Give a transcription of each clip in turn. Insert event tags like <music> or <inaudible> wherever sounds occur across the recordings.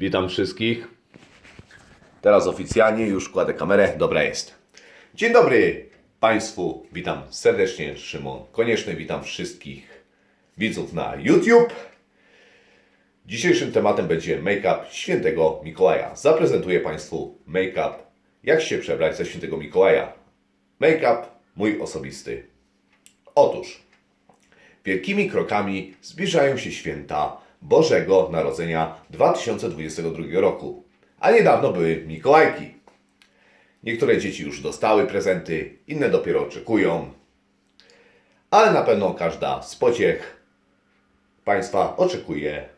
Witam wszystkich. Teraz oficjalnie już kładę kamerę. Dobra jest. Dzień dobry Państwu. Witam serdecznie. Szymon Konieczny. Witam wszystkich widzów na YouTube. Dzisiejszym tematem będzie make-up świętego Mikołaja. Zaprezentuję Państwu make-up, jak się przebrać za świętego Mikołaja. Make-up mój osobisty. Otóż Wielkimi krokami zbliżają się święta Bożego Narodzenia 2022 roku, a niedawno były Mikołajki. Niektóre dzieci już dostały prezenty, inne dopiero oczekują, ale na pewno każda z pociech Państwa oczekuje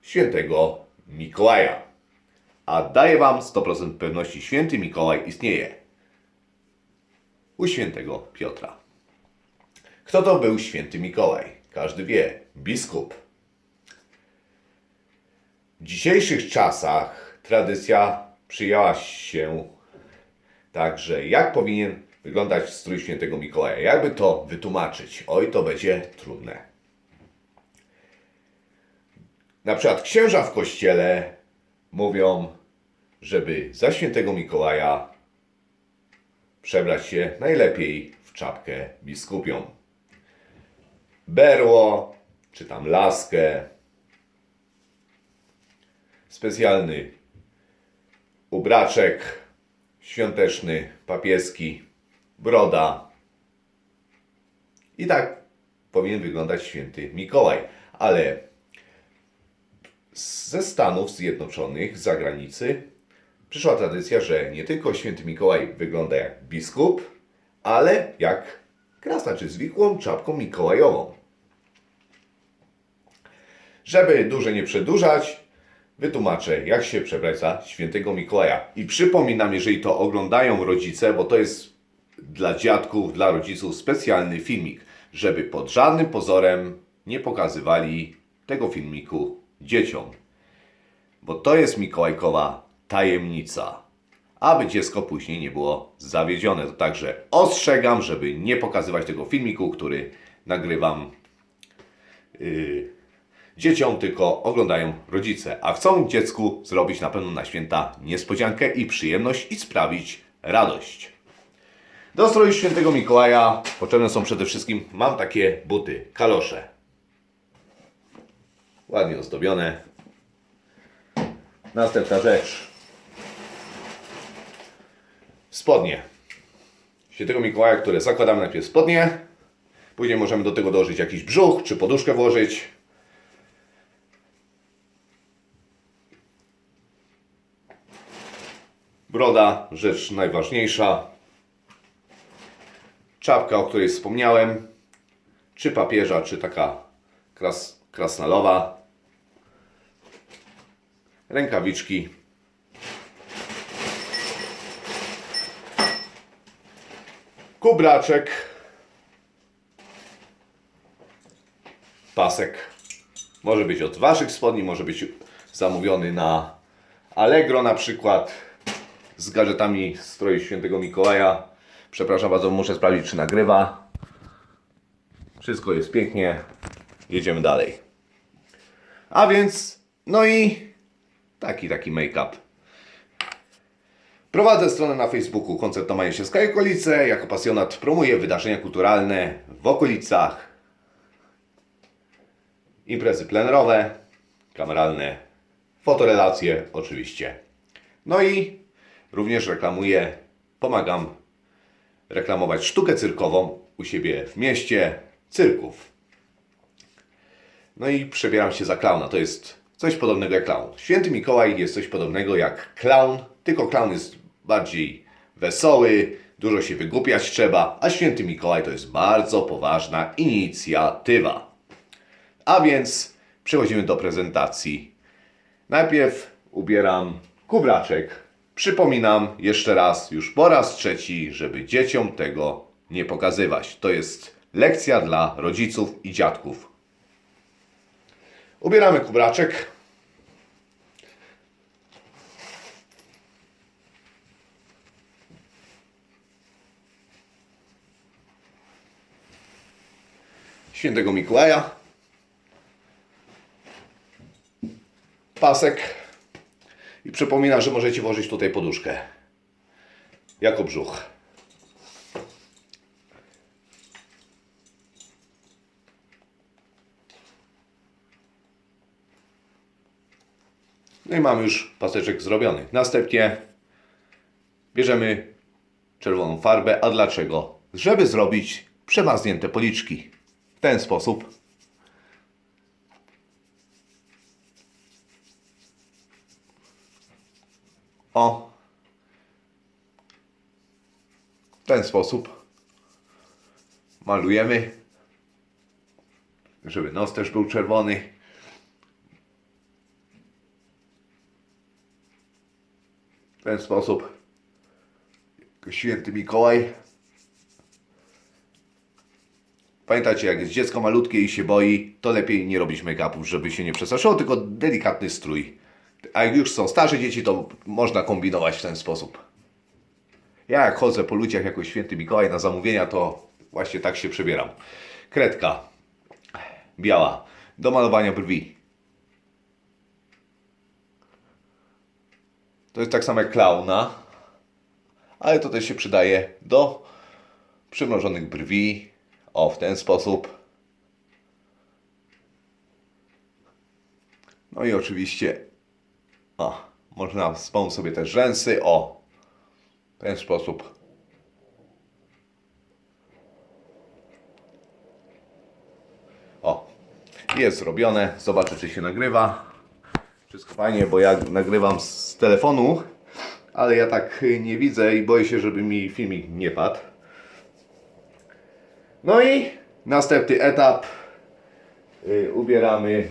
świętego Mikołaja. A daję Wam 100% pewności, święty Mikołaj istnieje u świętego Piotra. Kto to był święty Mikołaj? Każdy wie. Biskup. W dzisiejszych czasach tradycja przyjęła się także, jak powinien wyglądać strój świętego Mikołaja. Jakby to wytłumaczyć? Oj, to będzie trudne. Na przykład księża w kościele mówią, żeby za świętego Mikołaja przebrać się najlepiej w czapkę biskupią berło, czy tam laskę. Specjalny ubraczek świąteczny, papieski, broda. I tak powinien wyglądać święty Mikołaj. Ale ze Stanów Zjednoczonych, z zagranicy, przyszła tradycja, że nie tylko święty Mikołaj wygląda jak biskup, ale jak krasna, czy zwykłą czapką mikołajową. Żeby dłużej nie przedłużać, wytłumaczę, jak się przebrać za świętego Mikołaja. I przypominam, jeżeli to oglądają rodzice, bo to jest dla dziadków, dla rodziców specjalny filmik, żeby pod żadnym pozorem nie pokazywali tego filmiku dzieciom. Bo to jest Mikołajkowa tajemnica. Aby dziecko później nie było zawiedzione. To także ostrzegam, żeby nie pokazywać tego filmiku, który nagrywam yy, dzieciom, tylko oglądają rodzice. A chcą dziecku zrobić na pewno na święta niespodziankę i przyjemność i sprawić radość. Do stroju świętego Mikołaja potrzebne są przede wszystkim, mam takie buty, kalosze. Ładnie ozdobione. Następna rzecz. Spodnie. Świętego Mikołaja, które zakładamy najpierw spodnie. Później możemy do tego dołożyć jakiś brzuch, czy poduszkę włożyć. Broda, rzecz najważniejsza. Czapka, o której wspomniałem. Czy papieża, czy taka kras, krasnalowa. Rękawiczki. Kubraczek. Pasek. Może być od Waszych spodni, może być zamówiony na Allegro na przykład z gadżetami stroju świętego Mikołaja. Przepraszam bardzo, muszę sprawdzić czy nagrywa. Wszystko jest pięknie. Jedziemy dalej. A więc, no i taki, taki make-up. Prowadzę stronę na Facebooku Koncert na Majesiewska i okolice. Jako pasjonat promuję wydarzenia kulturalne w okolicach. Imprezy plenerowe, kameralne, fotorelacje oczywiście. No i również reklamuję, pomagam reklamować sztukę cyrkową u siebie w mieście, cyrków. No i przebieram się za klauna. To jest coś podobnego jak klaun. Święty Mikołaj jest coś podobnego jak klaun, tylko klaun jest bardziej wesoły, dużo się wygłupiać trzeba, a Święty Mikołaj to jest bardzo poważna inicjatywa. A więc przechodzimy do prezentacji. Najpierw ubieram kubraczek. Przypominam jeszcze raz, już po raz trzeci, żeby dzieciom tego nie pokazywać. To jest lekcja dla rodziców i dziadków. Ubieramy kubraczek. Świętego Mikołaja. Pasek I przypomina, że możecie włożyć tutaj poduszkę. Jako brzuch. No i mamy już paseczek zrobiony. Następnie bierzemy czerwoną farbę. A dlaczego? Żeby zrobić przemarznięte policzki. W ten sposób. O. W ten sposób malujemy, żeby nos też był czerwony. W ten sposób święty Mikołaj. Pamiętajcie, jak jest dziecko malutkie i się boi, to lepiej nie robić make-upów, żeby się nie przestraszyło, tylko delikatny strój. A jak już są starsze dzieci, to można kombinować w ten sposób. Ja jak chodzę po ludziach jako święty Mikołaj na zamówienia, to właśnie tak się przebieram. Kredka biała do malowania brwi. To jest tak samo jak klauna, ale to też się przydaje do przymrożonych brwi. O, w ten sposób. No i oczywiście, o, można wspomóc sobie też rzęsy. O, w ten sposób. O, jest zrobione. Zobaczę, czy się nagrywa. Wszystko fajnie, bo ja nagrywam z telefonu, ale ja tak nie widzę i boję się, żeby mi filmik nie padł. No i następny etap. Y, ubieramy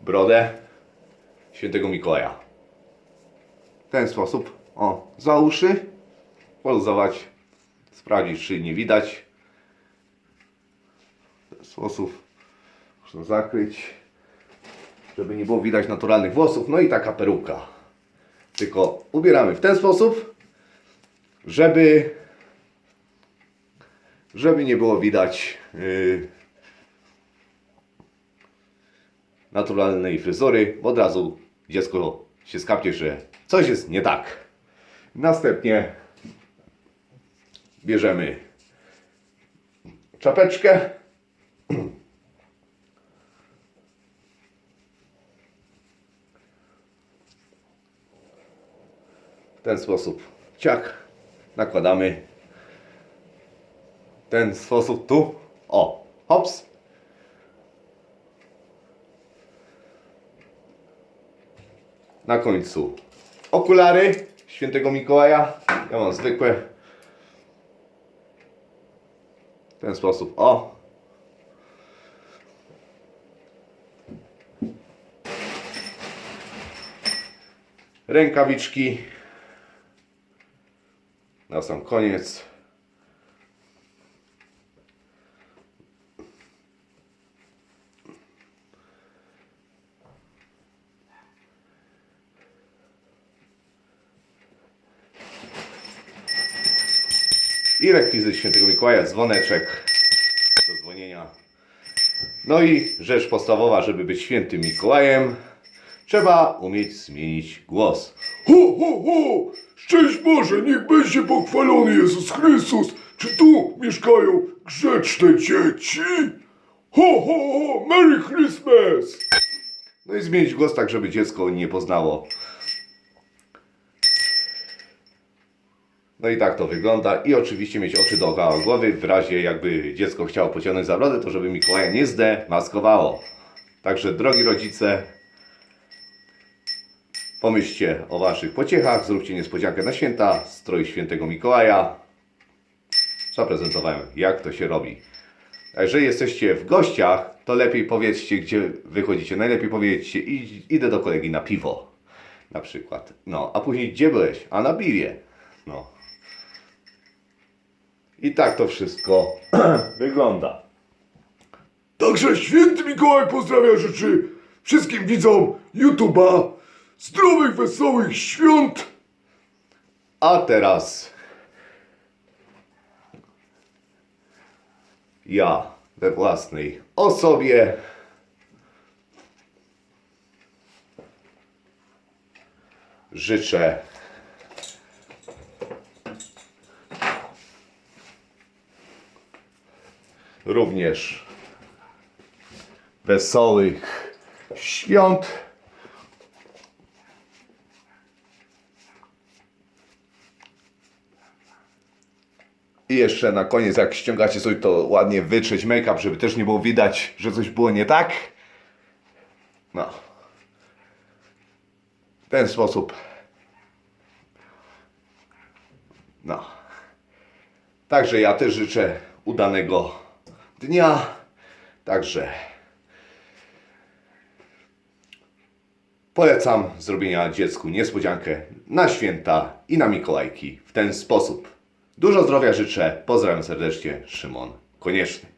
brodę świętego Mikołaja. W ten sposób. O, za uszy. Poluzować. Sprawdzić, czy nie widać. W ten sposób. Można zakryć. Żeby nie było widać naturalnych włosów. No i taka peruka. Tylko ubieramy w ten sposób, żeby żeby nie było widać yy, naturalnej fryzury, bo od razu dziecko się skapnie, że coś jest nie tak. Następnie bierzemy czapeczkę. W ten sposób ciak nakładamy ten sposób tu. O, hops. Na końcu okulary świętego Mikołaja. Ja mam zwykłe. W ten sposób. O. Rękawiczki. Na sam koniec. I rekwizyt świętego Mikołaja, dzwoneczek do dzwonienia. No i rzecz podstawowa, żeby być świętym Mikołajem, trzeba umieć zmienić głos. Ho, ho, ho! Szczęść Boże, niech będzie pochwalony Jezus Chrystus! Czy tu mieszkają grzeczne dzieci? Ho, ho, ho! Merry Christmas! No i zmienić głos tak, żeby dziecko nie poznało. No i tak to wygląda. I oczywiście mieć oczy dookoła głowy, w razie jakby dziecko chciało pociągnąć za brodę, to żeby Mikołaja nie zdemaskowało. Także drogi rodzice, pomyślcie o waszych pociechach, zróbcie niespodziankę na święta, strój świętego Mikołaja. Zaprezentowałem, jak to się robi. Jeżeli jesteście w gościach, to lepiej powiedzcie, gdzie wychodzicie. Najlepiej powiedzcie, idę do kolegi na piwo. Na przykład. No, a później gdzie byłeś? A na piwie. No. I tak to wszystko <clears throat> wygląda. Także święty Mikołaj pozdrawia życzy wszystkim widzom YouTube'a zdrowych, wesołych świąt! A teraz ja we własnej osobie życzę również wesołych świąt. I jeszcze na koniec, jak ściągacie sobie, to ładnie wytrzeć make-up, żeby też nie było widać, że coś było nie tak. No. W ten sposób. No. Także ja też życzę udanego dnia. Także polecam zrobienia dziecku niespodziankę na święta i na Mikołajki w ten sposób. Dużo zdrowia życzę. Pozdrawiam serdecznie. Szymon Konieczny.